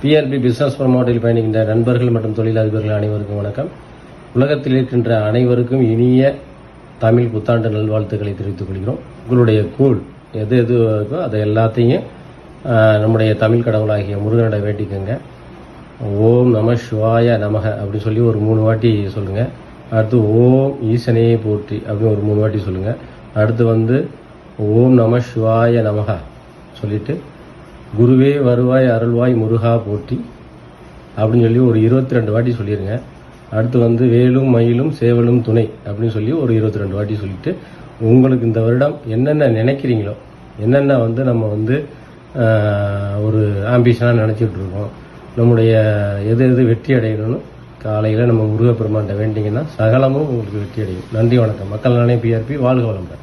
PRP business ப்ரமோட்டில் பயணிக்கின்ற நண்பர்கள் மற்றும் தொழிலதிபர்கள் அனைவருக்கும் வணக்கம். உலகத்தில் இருக்கின்ற அனைவருக்கும் இனிய தமிழ் புத்தாண்டு நல்வாழ்த்துக்களை தெரிவித்துக் கொள்கிறோம். உங்களுடைய கூழ் எது எது இருக்கோ அதை எல்லாத்தையும் நம்முடைய தமிழ் கடவுளாகிய முருகனிட வேண்டிக்கோங்க. ஓம் நம சிவாய நமக அப்படின்னு சொல்லி ஒரு மூணு வாட்டி சொல்லுங்க. அடுத்து ஓம் ஈசனையே போற்றி அப்படின்னு ஒரு மூணு வாட்டி சொல்லுங்க. அடுத்து வந்து ஓம் நம சிவாய நமக சொல்லிட்டு குருவே வருவாய் அருள்வாய் முருகா போட்டி அப்படின்னு சொல்லி ஒரு இருபத்தி ரெண்டு வாட்டி சொல்லிடுங்க அடுத்து வந்து வேலும் மயிலும் சேவலும் துணை அப்படின்னு சொல்லி ஒரு இருபத்தி ரெண்டு வாட்டி சொல்லிட்டு உங்களுக்கு இந்த வருடம் என்னென்ன நினைக்கிறீங்களோ என்னென்ன வந்து நம்ம வந்து ஒரு ஆம்பிஷனாக நினச்சிட்டு இருக்கோம் நம்முடைய எது எது வெற்றி அடையணும்னு காலையில் நம்ம முருகப்பெருமான்கிட்ட வேண்டிங்கன்னா சகலமும் உங்களுக்கு வெற்றி அடையும். நன்றி வணக்கம். மக்கள் நானே பிஆர்பி வாழ்க வளமுடன்.